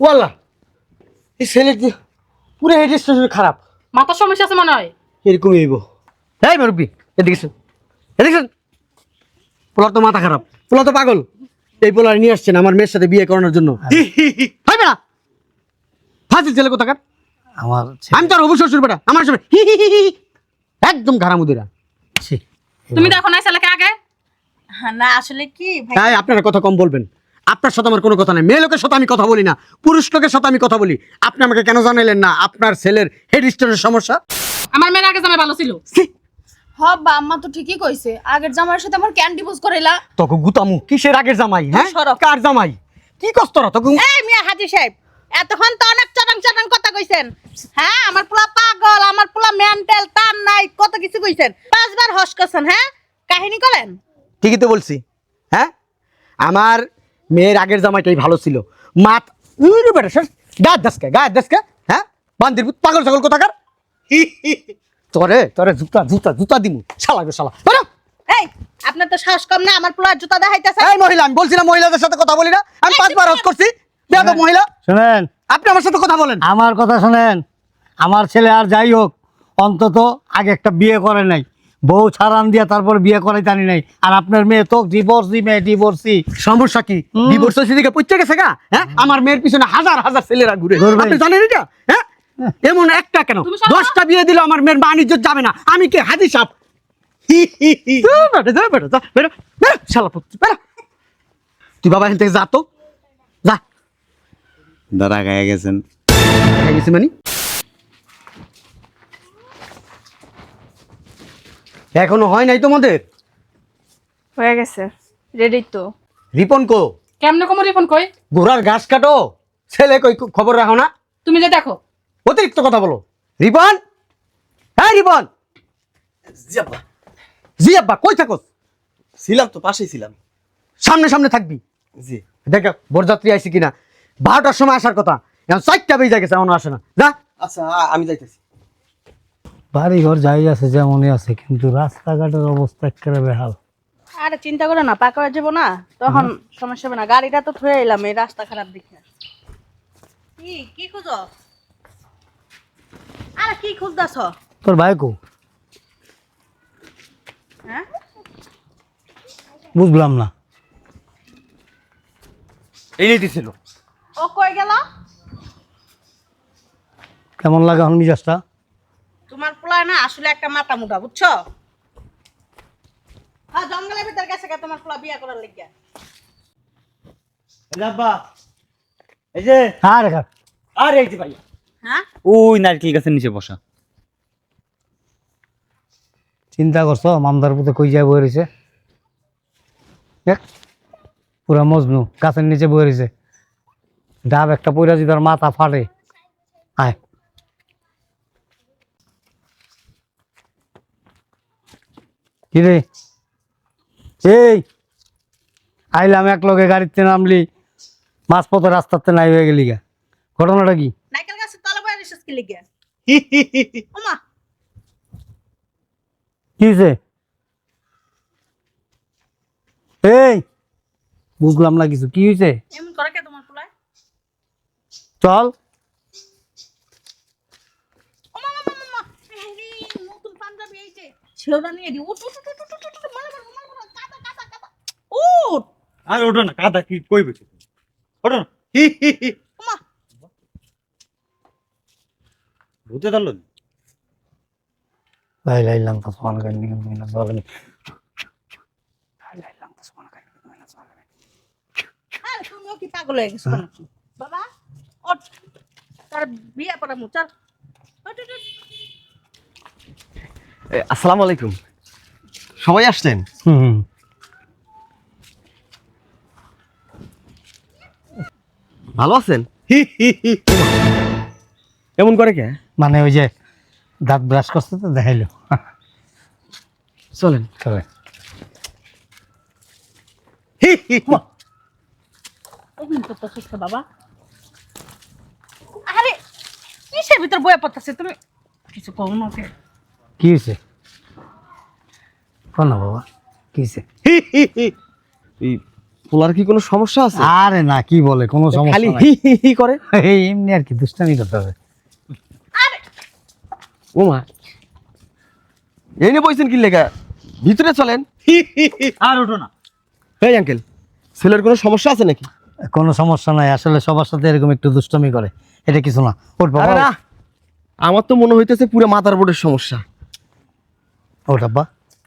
ওয়াল্লা এই পুরো head station খারাপ? মাথার সমস্যা আছে মনে হয়। এরকমই হইব। এই মুরব্বী এদিকে শোন এদিকে শোন তো মাথা খারাপ পোলা তো পাগল। এই পোলার নিয়ে আসছেন আমার মেয়ের সাথে বিয়ে করানোর জন্য। হবে না ফাঁসির ছেলে কোথাকার? আমার আমি তো আর। একদম ঘাড়ামুদিরা। তুমি দেখো নাই ছেলেকে আগে? হ্যাঁ, না আসলে কি? ভাই তাই আপনারা কথা কম বলবেন। আপনার সাথে আমার কোনো কথা নেই। মেয়ে লোকের সাথে আমি কথা বলি না। পুরুষ লোকের সাথে আমি কথা বলি। আপনি আমাকে কেন জানাইলেন না? আপনার ছেলের হেড স্টোনের সমস্যা? আমার মেয়ের আগে জামাই ভালো ছিল। ছি, হব্বা আম্মা তো ঠিকই কইছে। আগের সাথে আমার ক্যান ডিভোর্স করাইলা? তোকে গুতামু। কিসের আগের জামাই হ্যাঁ? সরব। কার জামাই? কি কষ্ট রা তোকে? এই মিয়া হাজি সাহেব এতক্ষণ তো অনেক চটাং চটাং কথা কইছেন। হ্যাঁ আমার পোলা পাগল আমার পোলা মেন্টাল তার নাই কত কিছু কইছেন। পাঁচবার হস করছেন হ্যাঁ? কাহিনী করেন? ঠিকই তো বলছি হ্যাঁ? আমার মেয়ের আগের জামাইটাই ভালো ছিল। মাত উইরে বেটা সর গায়ের দাসকে গায়ের দাসকে হ্যাঁ? বান্দির পাগল ছাগল কোথাকার? তোরে তোরে জুতা জুতা জুতা দিমু শালা গো শালা। বেরো। এই আপনার তো কম না আমার পোলার জুতা দেখাইতেছে। এই মহিলা আমি বলছিলাম মহিলাদের সাথে কথা বলি না আমি পাঁচবার হজ করছি। বেয়াদব মহিলা। শোনেন। আপনি আমার সাথে কথা বলেন। আমার কথা শোনেন আমার ছেলে আর যাই হোক অন্তত আগে একটা বিয়ে করে নাই। বউ ছাড়ান দিয়া তারপর বিয়ে করাই জানি নাই। আর আপনার মেয়ে তো ডিভোর্সি মেয়ে ডিভোর্সি সমস্যা কি। ডিভোর্স দিকে পৌঁছে গেছে গা হ্যাঁ? আমার মেয়ের পিছনে হাজার হাজার ছেলেরা ঘুরে। আপনি জানেন এটা হ্যাঁ? এমন একটা কেন? দশটা বিয়ে দিলে আমার মেয়ের মান ইজ্জত যাবে না। আমি কি? হাজি সাপ বেটা যা বেটা যা বেরো বেরো শালা পুত বেরো তুই বাবা এখান থেকে যা তো। যা। দাদা গায়ে গেছেন। হয়ে গেছে মানে? এখনও হয় নাই তোমাদের? হয়ে গেছে। রেডি তো। রিপন কো? কেমনে কোমর রিপন কই? ঘোড়ার ঘাস কাটো। ছেলে কই খবর রাখো না। তুমি যে দেখো। অতিরিক্ত কথা বলো। রিপন? হ্যাঁ রিপন? জি আব্বা। জি আব্বা কই থাকো ছিলাম তো পাশেই ছিলাম। সামনে সামনে থাকবি। জি। দেখ বরযাত্রী আইসি কিনা। বারোটার সময় আসার কথা। এখন চারটা বেজে গেছে এখনও আসে না। যা। আচ্ছা আমি যাইতেছি। বাড়ি ঘর যাই আছে যেমনই আছে কিন্তু রাস্তাঘাটের অবস্থা একেবারে বেহাল। আরে চিন্তা করো না পাকা হয়ে যাব না তখন সমস্যা হবে না। গাড়িটা তো থয়ে এলাম এই রাস্তা খারাপ দেখে। কি কি খুঁজো? আরে কি খুঁজতেছ? তোর ভাই কো হ্যাঁ? বুঝলাম না। ও কই গেল? কেমন লাগে এখন মিজাজটা? তোমার পোলায় না আসলে একটা মাথা মুঠা বুঝছ? হ্যাঁ জঙ্গলের ভিতর গেছে তোমার পোলা বিয়া করার লেগে এই যে আর আর এই যে ভাইয়া। হ্যাঁ? ওই নারকেল গাছের নিচে বসা। চিন্তা করছ মামদার পুতে কই যায় বই রয়েছে? দেখ পুরা মজনু গাছের নিচে বই রয়েছে। ডাব একটা পইরা যদি তার মাথা ফাটে আয়। কি রে এই আইলাম এক লগে গাড়িতে নামলি মাঝপথে রাস্তাতে নাই হয়ে গেলি গা। ঘটনাটা কি? নাইকেল গাছের তলে বয়ে রিসার্চ কি লেগে। ওমা। কি হয়েছে এই বুঝলাম না কিছু। কি হয়েছে এমন করে কে তোমার পোলায়? চল। ছেলেটা নিয়ে দি উঠ উঠ আর ওঠো না কাদা কি কইবে তুমি ওঠো না। ভূতে ধরল লাই লাই লাং তো সোনা গান নিয়ে মিনা লাই লাই লাং তো সোনা গান নিয়ে মিনা জালেন আর তুমিও কি পাগল হয়ে গেছো? হ্যাঁ। বাবা তার বিয়ে পড়া মুচার আসসালামু আলাইকুম। সবাই আসছেন? হুম ভালো আছেন? এমন করে কে? মানে ওই যে দাঁত ব্রাশ করতে তো দেখাইলো। চলেন। চলে। এমন করতেছিস তো বাবা। আরে কিসের ভিতর বয়ে পড়তেছে তুমি কিছু কম না। কি হয়েছে কোন বাবা কি হয়েছে এই পোলার কি কোনো সমস্যা আছে? আরে না কি বলে কোনো সমস্যা খালি হি হি হি করে। এই এমনি আর কি দুষ্টামি করতে হবে। ও মা। এই নিয়ে বইছেন কি লেখা ভিতরে চলেন। আর ওঠো না। এই আঙ্কেল ছেলের কোনো সমস্যা আছে নাকি? কোনো সমস্যা নাই আসলে সবার সাথে এরকম একটু দুষ্টমি করে। এটা কিছু না। ওর বাবা আমার তো মনে হইতেছে পুরো মাথার বোর্ডের সমস্যা। ওর আব্বা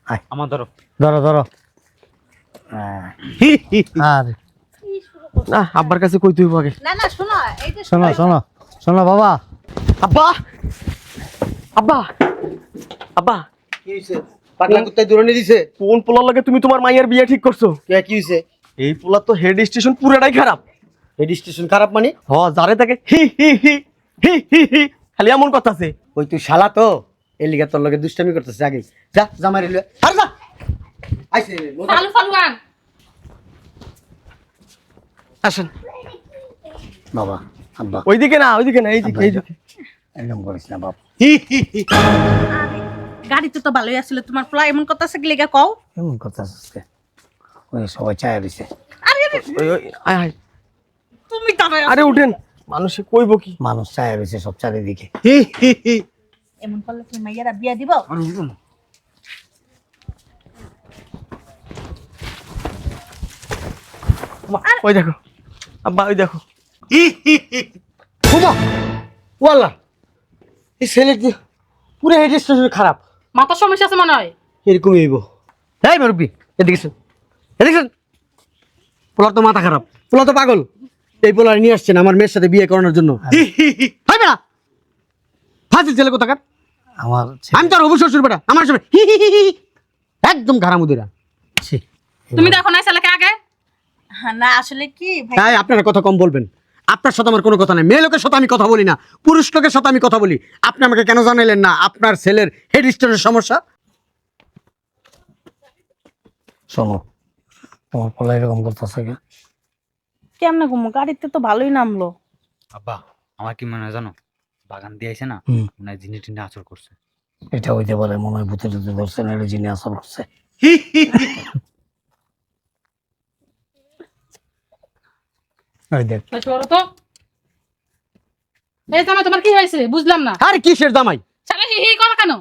আয়। আমার ধরো। ধরো ধরো। হ্যাঁ। আর। না আব্বার কাছে কই তুই আগে। না না শোনো এই যে শোনো শোনো। শোনো বাবা। আব্বা! আব্বা! আব্বা! কি হইছে? পাগলা কুত্তায় দূরে নিয়ে দিছে? কোন পোলার লাগে তুমি তোমার মাইয়ের বিয়ে ঠিক করছ? কে কি হইছে? এই পোলার তো হেড স্টেশন পুরোটাই খারাপ। রেজিস্ট্রেশন খারাপ মানে? হ যারে তাকে হি হি হি হি হি হি খালি এমন কথা আছে। ওই তুই শালা তো? এই লিগা তোর লগে দুষ্টামি করতেছে আগে যা জামাই রেলুয়া আর যা! আইছে মোটা- ফালু ফালুয়ান আসেন। বাবা আব্বা। ওইদিকে না ওইদিকে না এইদিকে এইদিকে। করিস না বাপ। আরে, গাড়িতে তো ভালোই আসলে তোমার পোলা এমন কথা আছে লেগে কও? এমন কথা আজকে। ওই সবাই চায় দিছে। আরে আরে, ওই ওই আয় আয়। তুমি দাঁড়ায় আরে উঠেন। মানুষে কইব কি? মানুষ চায় দিছে সব চারিদিকে। এমন করলে তুমি মাইয়ারা বিয়া দিব। ওই দেখো। আব্বা ওই দেখো। ওয়াল্লা! এই ছেলের যে পুরো রেজিস্ট্রেশন খারাপ। মাথার সমস্যা আছে মনে হয়। এরকম হইব। এই মুরব্বী এদিকে শোন এদিকে শোন পোলার তো মাথা খারাপ। পোলা তো পাগল। এই পোলার নিয়ে আসছেন আমার মেয়ের সাথে বিয়ে করানোর জন্য। হয় ফাঁসি ছেলে কোথাকার? আমার আমি তোর হবু শ্বশুর বেটা আমার সামনে হি হি হি হি। একদম ঘাড়ামুদিরা ছি। তুমি দেখো নাই ছেলেকে আগে? হ্যাঁ, না আসলে কি? ভাই তাই আপনারা কথা কম বলবেন। আপনার সাথে আমার কোনো কথা নেই। মেয়ে লোকের সাথে আমি কথা বলি না। পুরুষ লোকের সাথে আমি কথা বলি। আপনি আমাকে কেন জানাইলেন না? আপনার ছেলের হেড স্টোনের সমস্যা? শোনো তোমার পোলা এরকম করতেছে কেন? কেমনে ঘুমো? গাড়িতে তো ভালোই নামলো। আব্বা আমার কি মনে হয় জানো? বাগান দিয়ে আইছে না। মনে হয় জিনিস টিনে আচর করছে। এটা হইতে পারে মনে হয় ভূতে টুতে ধরছে না এটা জিনিস আসর করছে। এই জামাই তোমার কি হয়েছে? বুঝলাম না। আরে কিসের জামাই? ছেলে হি হি করো কেন?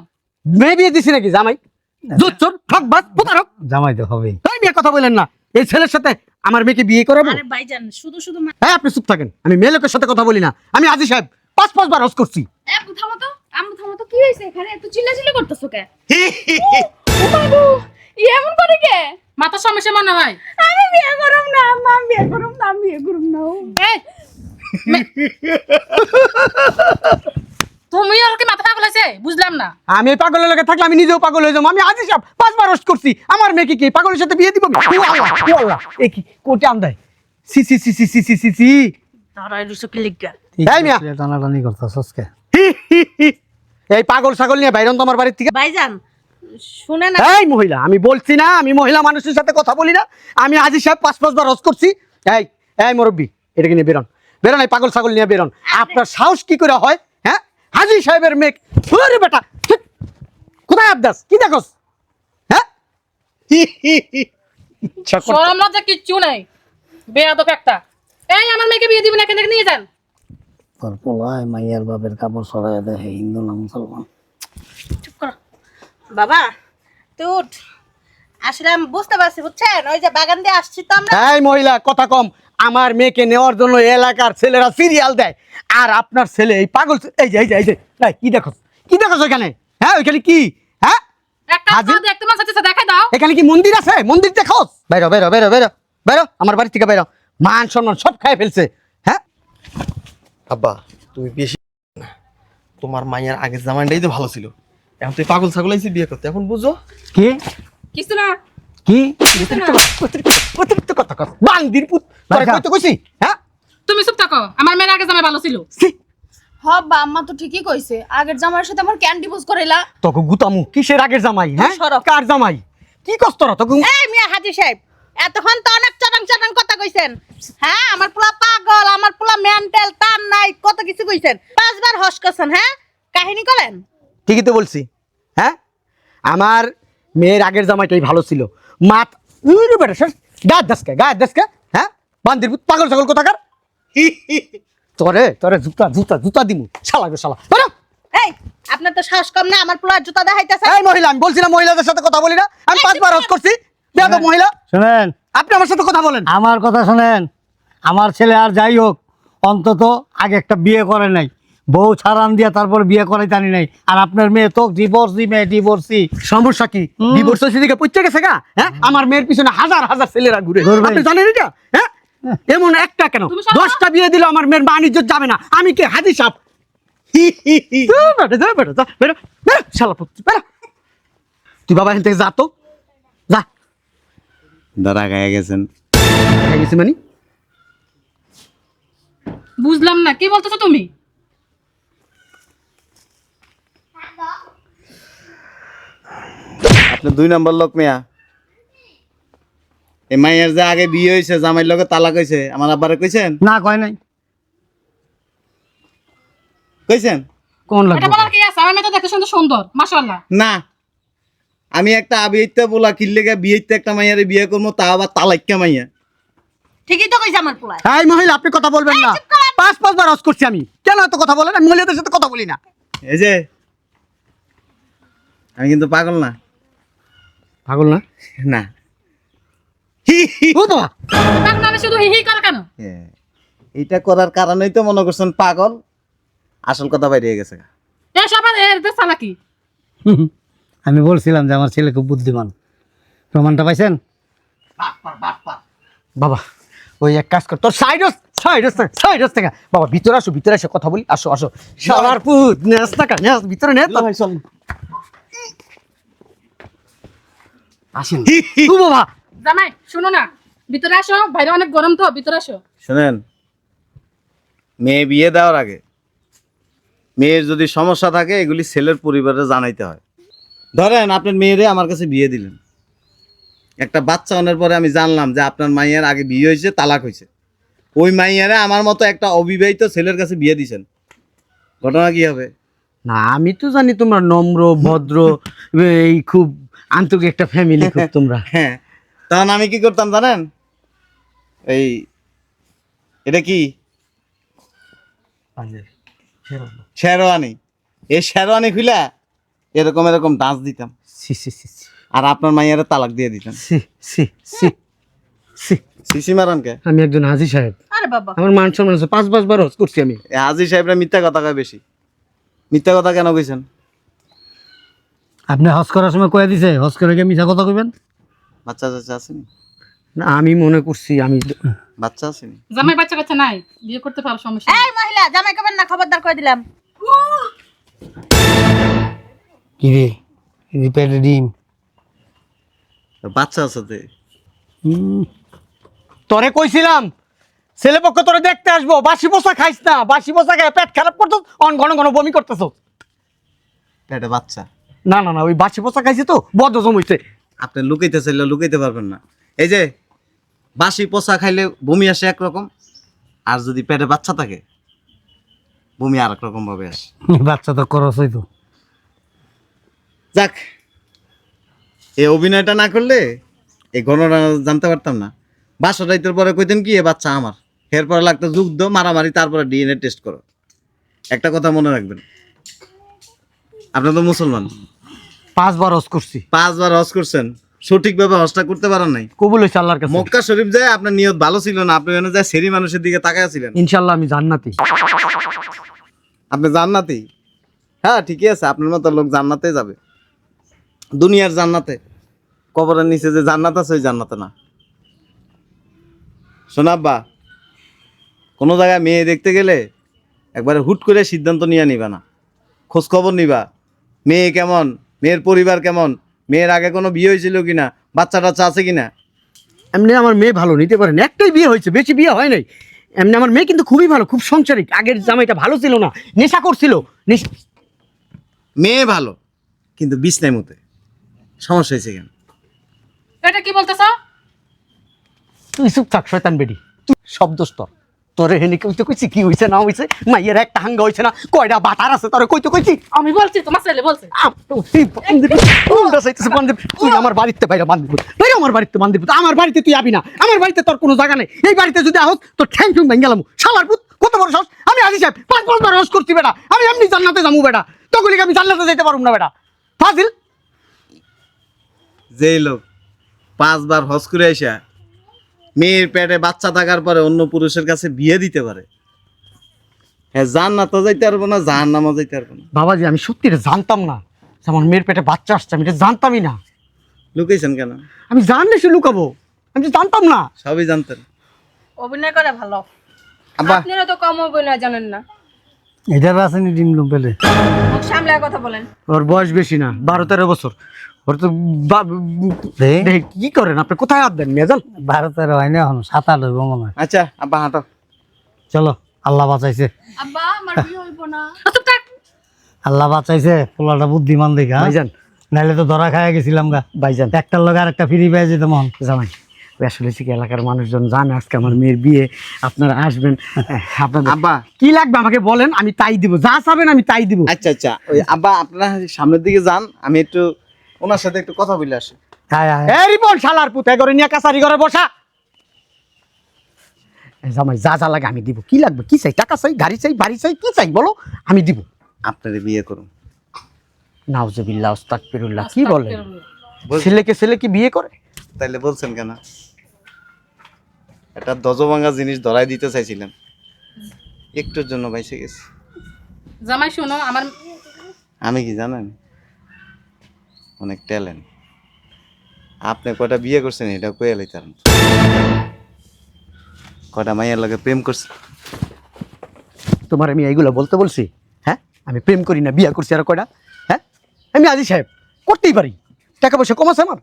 মেয়ে বিয়ে দিছি নাকি জামাই? জোচ্চোর ঠকবাজ প্রতারক। জামাই তো হবেই। তাই বিয়ে কথা বলেন না। এই ছেলের সাথে আমার মেয়েকে বিয়ে করাবো? আরে ভাইজান শুধু শুধু হ্যাঁ আপনি চুপ থাকেন। আমি মেয়ে লোকের সাথে কথা বলি না। আমি আজি সাহেব পাঁচ পাঁচবার হজ করছি। আম্মু থামো তো। আম্মু থামো তো। কি হয়েছে এখানে? এত চিল্লাচিল্লি করতেছো কে? এমন করে কে? মাথার সমস্যা মনে হয়। আমি বিয়ে করব না আম্মা আমি বিয়ে করব না আমি বিয়ে করব না এই মে- তুমি আর কি মাথা পাগল হয়েছে বুঝলাম না। আমি এই পাগলের লোকে থাকলে আমি নিজেও পাগল হয়ে যাব। আমি আজি সাহেব পাঁচবার হজ করছি। আমার মেয়েকে কি পাগলের সাথে বিয়ে দিব ও আল্লাহ, ও এ কি কোটে আন্দায় সি সি সি সি সি সি সি সি। দাঁড়ায় রুসো কি লিগা এই মিয়া। টানাটানি। এই পাগল ছাগল নিয়ে বাইরন তোমার বাড়ির থেকে ভাইজান শুনে না এই মহিলা আমি বলছি না আমি মহিলা মানুষের সাথে কথা বলি না। আমি আজি সাহেব পাঁচ পাঁচবার হজ করছি। এই এই মুরব্বী এটাকে নিয়ে বেরোন। বেরোন এই পাগল ছাগল নিয়ে বেরোন। আপনার সাহস কি করে হয় হ্যাঁ? হাজি সাহেবের মেঘ ওরে বেটা কোথায় আবদাস? কি দেখোস? হ্যাঁ? সরম লজ্জা কিচ্ছু নেই। বেয়াদব একটা। এই আমার মেয়েকে বিয়ে দিবেন এখান থেকে নিয়ে যান। তোর পোলায় মাইয়ার বাপের কাপড় সরাই দেয় হিন্দু না মুসলমান। চুপ করো। বাবা তুই উঠ। আসলে আমি বুঝতে পারছি বুঝছেন? ওই যে বাগান দিয়ে আসছি তো আমরা। এই মহিলা কথা কম। আমার মেয়েকে নেওয়ার জন্য এলাকার ছেলেরা সিরিয়াল দেয়। আর আপনার ছেলে এই পাগল এই যে এই যে এই যে এই, কি দেখো কি দেখো ওইখানে হ্যাঁ ওইখানে কি? হ্যাঁ? একটা হাজির? দেখতে চাচ্ছে দেখাই দাও। এখানে কি মন্দির আছে? মন্দির দেখো বেরো বেরো বেরো বেরো। বেরো আমার বাড়ি থেকে বেরো। মান সম্মান সব খাই ফেলছে। আব্বা তুমি বেশি না। তোমার মাইয়ার আগের জামাইটাই তো ভালো ছিল। এখন তুই পাগল ছাগল আইসি বিয়ে করতে এখন বুঝো। কি? কিছু না। কি? অতিরিক্ত কথা, কর বান্দির পুত। তোরে। কইতে কইছি হ্যাঁ? তুমি চুপ থাকো। আমার মেয়ের আগে জামাই ভালো ছিল। ছি, হব্বা আম্মা তো ঠিকই কইছে। আগের জামার সাথে আমার ক্যান ডিভোর্স করাইলা? তোকে গুতামু। কিসের আগের জামাই হ্যাঁ? কার জামাই? কি কষ্ট রা তোকে? এই মিয়া হাজি সাহেব। এতক্ষণ তো অনেক চটাং চটাং কথা কইছেন। হ্যাঁ আমার পোলা পাগল আমার পোলা মেন্টাল তার নাই কত কিছু কইছেন। পাঁচবার হস করছেন হ্যাঁ? কাহিনী করেন? ঠিকই তো বলছি হ্যাঁ? আমার মেয়ের আগের জামাইটাই ভালো ছিল। মাত উরে বেটা সর গায়ে দাসকে গায়ে দাসকে হ্যাঁ? বান্দির পাগল ছাগল কোথাকার? তোরে তোরে জুতা জুতা জুতা দিমু শালা গো শালা। বেরো। এই আপনার তো সাহস কম না আমার পোলার জুতা দেখাইতেছে। এই মহিলা আমি বলছি না মহিলাদের সাথে কথা বলি না। আমি পাঁচবার হস করছি। বেয়াদব মহিলা। শোনেন। আপনি আমার সাথে কথা বলেন। আমার কথা শোনেন। আমার ছেলে আর যাই হোক অন্তত আগে একটা বিয়ে করে নাই। বউ ছাড়ান দিয়া তারপর বিয়ে করাই জানি নাই। আর আপনার মেয়ে তো ডিভোর্সি মেয়ে ডিভোর্সি সমস্যা কি? ডিভোর্স হয়েছে দিকে পুচ্ছে গেছে গা হ্যাঁ? আমার মেয়ের পিছনে হাজার হাজার ছেলেরা ঘুরে। আপনি জানেন এটা? হ্যাঁ? এমন একটা কেন? দশটা বিয়ে দিল আমার মেয়ের বাণিজ্য যাবে না। আমি কে? হাদি সাপ বেটা যা বেটা যা বেরো বেরো শালা পুত বেরো তুই বাবা এখান থেকে যা তো। যা। দাঁড়া গায়ে গেছেন। গেছি মানে? বুঝলাম না কি বলতেছো তুমি? আপনি দুই নম্বর লোক মিয়া। এই মাইয়ের যে আগে বিয়ে হয়েছে জামাইয়ের লগে তালাক হয়েছে আমার আব্বারে কইছেন? না কয় নাই। কইছেন? কোন এটা লাগবে বলার কি আছে? আমার মেয়ে তো দেখতে সুন্দর সুন্দর মাশাআল্লাহ। না আমি একটা আবিতে বলা কিনলে গিয়ে বিয়েতে একটা মাইয়ারে বিয়ে করব তা আবার তালাক্কা মাইয়া। ঠিকই তো কইছে আমার পোলা এই মহিলা আপনি কথা বলবেন না। পাঁচ পাঁচবার হজ করছি আমি। কেন এত কথা বলেন? আমি মহিলাদের সাথে কথা বলি না। এই যে আমি কিন্তু পাগল না। পাগল না? না। ও বাবা। তার মানে শুধু হি হি করে কেন? এইটা করার কারণেই তো মনে করছেন পাগল। আসল কথা বাইরে গেছে এই সব এদের চালাকি আমি বলছিলাম যে আমার ছেলে খুব বুদ্ধিমান। প্রমাণটা পাইছেন? বাবা ওই এক কাজ কর তোর থেকে। বাবা ভিতরে আসো ভিতরে এসে কথা বলি আসো আসো। সবার পুত নেস টাকা নেস ভিতরে নে তো। আসেন। ও বাবা। জামাই শুনো না ভিতরে আসো বাইরে অনেক গরম তো ভিতরে আসো। শোনেন মেয়ে বিয়ে দেওয়ার আগে মেয়ের যদি সমস্যা থাকে এগুলি ছেলের পরিবারে জানাইতে হয়। ধরেন আপনার মেয়েরে আমার কাছে বিয়ে দিলেন। একটা বাচ্চা আনার পরে আমি জানলাম যে আপনার মাইয়ার আগে বিয়ে হয়েছে তালাক হয়েছে। ওই মাইয়ারে আমার মতো একটা অবিবাহিত ছেলের কাছে বিয়ে দিছেন ঘটনা কি হবে? না আমি তো জানি তোমরা নম্র ভদ্র এই খুব আন্তরিক একটা ফ্যামিলি খুব তোমরা। হ্যাঁ তখন আমি কি করতাম জানেন? এই এটা কি? শেরওয়ানি। এই শেরওয়ানি খুলে এরকম এরকম ডান্স দিতাম। সি সি সি আর আপনার মাইয়ারে তালাক দিয়ে দিতাম। সি সি সি সি সিসি মারানকে আমি একজন হাজি সাহেব। আরে বাবা। আমার মান সম্মান আছে পাঁচ পাঁচবার হজ করছি আমি। এই হাজি সাহেবরা মিথ্যা কথা কয় বেশি। মিথ্যা কথা কেন কইছেন? আপনি হজ করার সময় কয়ে দিছে হজ করে গিয়ে মিথ্যা কথা কইবেন? বাচ্চা চাচা আসেনি না আমি মনে করছি আমি বাচ্চা আসেনি জামাই বাচ্চা কাচ্চা নাই বিয়ে করতে পারো সমস্যা এই মহিলা জামাই কবেন না খবরদার করে দিলাম। কি রে? পেটে ডিম বাচ্চা আছে তো তোরে কইছিলাম ছেলে পক্ষ তোরে দেখতে আসব বাসি পোষা খাইস না বাসি খাই পেট খারাপ করতো অন ঘন ঘন বমি করতেছ। এটা বাচ্চা। না না না ওই বাসি পোষা খাইছি তো বদ্ধ জমইছে আপনি লুকাইতে চাইলে লুকাইতে পারবেন না। এই যে বাসি পোষা খাইলে বমি আসে একরকম আর যদি পেটে বাচ্চা থাকে বমি আর এক রকম ভাবে আসে। বাচ্চা তো খরচ হইতো। যাক এই অভিনয়টা না করলে এই ঘটনা জানতে পারতাম না। বাসা রাইতের পরে কইতেন কি এ বাচ্চা আমার। এরপরে লাগতো যুদ্ধ মারামারি তারপরে ডিএনএ টেস্ট করো। একটা কথা মনে রাখবেন আপনি তো মুসলমান। পাঁচবার হজ করছি। পাঁচবার হজ করছেন সঠিকভাবে হজটা করতে পারেন নাই। কবুল হয়েছে আল্লাহর কাছে। মক্কা শরীফ যায় আপনার নিয়ত ভালো ছিল না আপনি ওখানে যায় সেরি মানুষের দিকে তাকায় ছিলেন। ইনশাল্লাহ আমি জান্নাতি। আপনি জান্নাতি? হ্যাঁ ঠিকই আছে আপনার মতো লোক জান্নাতে যাবে। দুনিয়ার জান্নাতে। কবরের নিচে যে জান্নাত আছে ওই জান্নাতে না। শোনাব্বা কোনো জায়গায় মেয়ে দেখতে গেলে একবারে হুট করে সিদ্ধান্ত নিয়ে নিবা না। খোঁজখবর নিবা মেয়ে কেমন মেয়ের পরিবার কেমন মেয়ের আগে কোনো বিয়ে হয়েছিল কি না বাচ্চা টাচ্চা আছে কি না এমনি আমার মেয়ে ভালো নিতে পারেন একটাই বিয়ে হয়েছে বেশি বিয়ে হয় নাই। এমনি আমার মেয়ে কিন্তু খুবই ভালো খুব সংসারিক আগের জামাইটা ভালো ছিল না নেশা করছিল মেয়ে ভালো কিন্তু বিছনায় মতে। সমস্যা হয়েছে কেন? এটা কি বলতেছো? তুই চুপ থাক শয়তান বেডি তুই শব্দ স্তর। তোরে হেনি কইতে কইছি কি হইছে না হইছে? মাইয়ের একটা হাঙ্গা হইছে না? কয়টা বাটার আছে তোরে কইতে কইছি? আমি বলছি তোমার ছেলে বলছে। তুই উল্টা চাইতেছে বান্দিপুত। তুই আমার বাড়িতে বাইরে বান্দিপুত বাইরে আমার বাড়িতে বান্দিপুত আমার বাড়িতে তুই আবি না। আমার বাড়িতে তোর কোনো জায়গা নেই। এই বাড়িতে যদি আহস তোর ঠ্যাং ঠুং ভেঙে গেলাম। শালার পুত কত বড় সাহস। আমি আজি সাহেব পাঁচ বছর ধরে রস করছি বেটা। আমি এমনি জান্নাতে যাব বেটা। তখন আমি জান্নাতে যেতে পারব না বেটা। ফাজিল। যেই লোক পাঁচবার হজ করে আইসা মেয়ের পেটে বাচ্চা থাকার পরে অন্য পুরুষের কাছে বিয়ে দিতে পারে। হ্যাঁ জান না তো যাইতে পারব না জাহান নামও যাইতে পারব না। বাবাজি আমি সত্যি এটা জানতাম না যে আমার মেয়ের পেটে বাচ্চা আসছে আমি এটা জানতামই না। লুকাইছেন কেন? আমি জানলে সে লুকাবো আমি তো জানতাম না। সবই জানতেন। অভিনয় করে ভালো। আব্বা। আপনারা তো কম অভিনয় জানেন না। এটার আসেনি ডিম ডুম পেলে। মুখ সামলায় কথা বলেন। ওর বয়স বেশি না বারো তেরো বছর। ওর তো বা- দে। কি করেন আপনি? কোথায় হাত দেন মেজাল ভারতের হয় না এখন সাঁতার হইব মনে হয়। আচ্ছা আব্বা হাঁটো। চলো আল্লাহ বাঁচাইছে। আব্বা আমার বিয়ে হইব না। আল্লাহ বাঁচাইছে পোলাটা বুদ্ধিমান দেখা। ভাইজান। নাইলে তো ধরা খাইয়া গেছিলাম গা। ভাইজান। একটার লগে আর একটা ফ্রি পেয়ে যেতাম এখন। জামাই। আসলে কি এলাকার মানুষজন জানে আজকে আমার মেয়ের বিয়ে আপনারা আসবেন। আপনাদের আব্বা। কি লাগবে আমাকে বলেন আমি তাই দিব। যা চাবেন আমি তাই দিব। আচ্ছা আচ্ছা। ওই আব্বা আপনারা সামনের দিকে যান আমি একটু ওনার সাথে একটু কথা বলে আসি। রিপন শালার পুতে নিয়ে কাছারি ঘরে বসা। জামাই যা যা লাগে আমি দিব। কি লাগবে? কি চাই? টাকা চাই? গাড়ি চাই? বাড়ি চাই? কি চাই? বলো আমি দিব। আপনারে বিয়ে করুন। নাউজুবিল্লাহ কি বলে ছেলেকে ছেলে কি বিয়ে করে? তাইলে বলছেন কেন? একটা দজভাঙা জিনিস ধরাই দিতে চাইছিলেন। একটুর জন্য বাইসে গেছি। জামাই শোনো আমার আমি কি জানেন? অনেক ট্যালেন্ট। আপনি কটা বিয়ে করছেন এটা কয়ে লাইতাম কটা মাইয়ের লগে প্রেম করছে তোমার আমি এইগুলো বলতে বলছি হ্যাঁ? আমি প্রেম করি না বিয়ে করছি আর কয়টা হ্যাঁ? আমি আজি সাহেব করতেই পারি। টাকা পয়সা কম আছে আমার।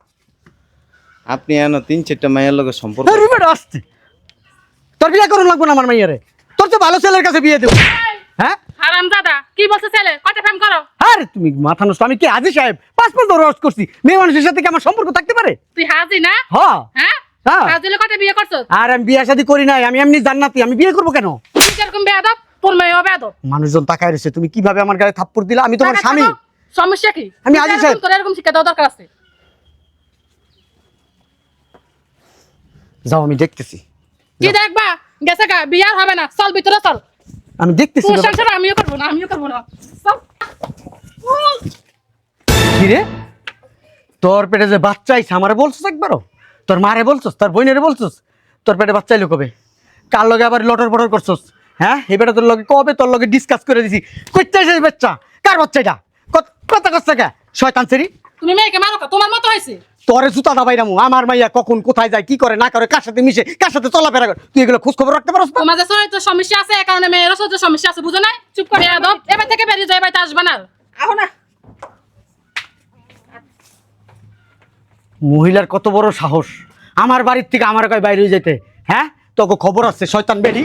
আপনি এনো তিন চারটা মাইয়ের লগে সম্পর্ক বেটা আসছে তোর বিয়ে করুন লাগবো না আমার মাইয়ারে। তোর তো ভালো ছেলের কাছে বিয়ে দেবো। হ্যাঁ? হারাম দাদা কি বলছে ছেলে? কয়টা ফেম করো? আরে তুমি মাথা নষ্ট আমি কি আজি সাহেব? পাসপোর্ট ধরে রস করছি। মেয়ে মানুষের সাথে কি আমার সম্পর্ক থাকতে পারে? তুই হাজি না? হ্যাঁ? হ্যাঁ। হাজি হলে কয়টা বিয়ে করছ? আর আমি বিয়ে শাদি করি নাই আমি এমনি জান্নাতি আমি বিয়ে করব কেন? তুই যেরকম বেয়াদব? তোর মেয়েও বেয়াদব। মানুষজন তাকায় রয়েছে তুমি কীভাবে আমার গায়ে থাপ্পড় দিলা? আমি তোমার স্বামী। সমস্যা কি? আমি আজি এরকম সাহেব। তোর এরকম শিক্ষা দেওয়া দরকার আছে। যাও আমি দেখতেছি। কি দেখবা? গেছে গা বিয়ার হবে না। চল ভিতরে চল। আমি দেখতেছি তোর ব্যাপারটা। সংসার আমিও করব না আমিও করব না। চল। কি রে? তোর পেটে যে বাচ্চা আইছে আমারে বলছিস একবারও? তোর মারে বলছস তোর বোনের বলছস? তোর পেটে বাচ্চা এলো কবে? কার লগে আবার লটর পটর করছস? হ্যাঁ? এই বেটা তোর লগে কবে তোর লগে ডিসকাস করে দিছি? কইতে সেই বাচ্চা। কার বাচ্চা এটা? কত- কথা কচ্ছে কে শয়তান সেরি তুমি মেয়েকে মারো তোমার মতো হয়েছে? তোরে জুতা দাবাই রামু আমার মাইয়া কখন কোথায় যায় কি করে না করে কার সাথে মিশে কার সাথে চলাফেরা করে? তুই এগুলো খোঁজ খবর রাখতে পারস না? তোমার যে শরীরে সমস্যা আছে এই কারণে মেয়েরও শরীরে সমস্যা আছে বুঝো নাই? চুপ করে আদব। এবার থেকে বেরিয়ে যাই এবার আসবে না। আহো না। মহিলার কত বড় সাহস। আমার বাড়ির থেকে আমার কয় বাইরে যেতে। হ্যাঁ? তোকে খবর আছে শয়তান বেরি।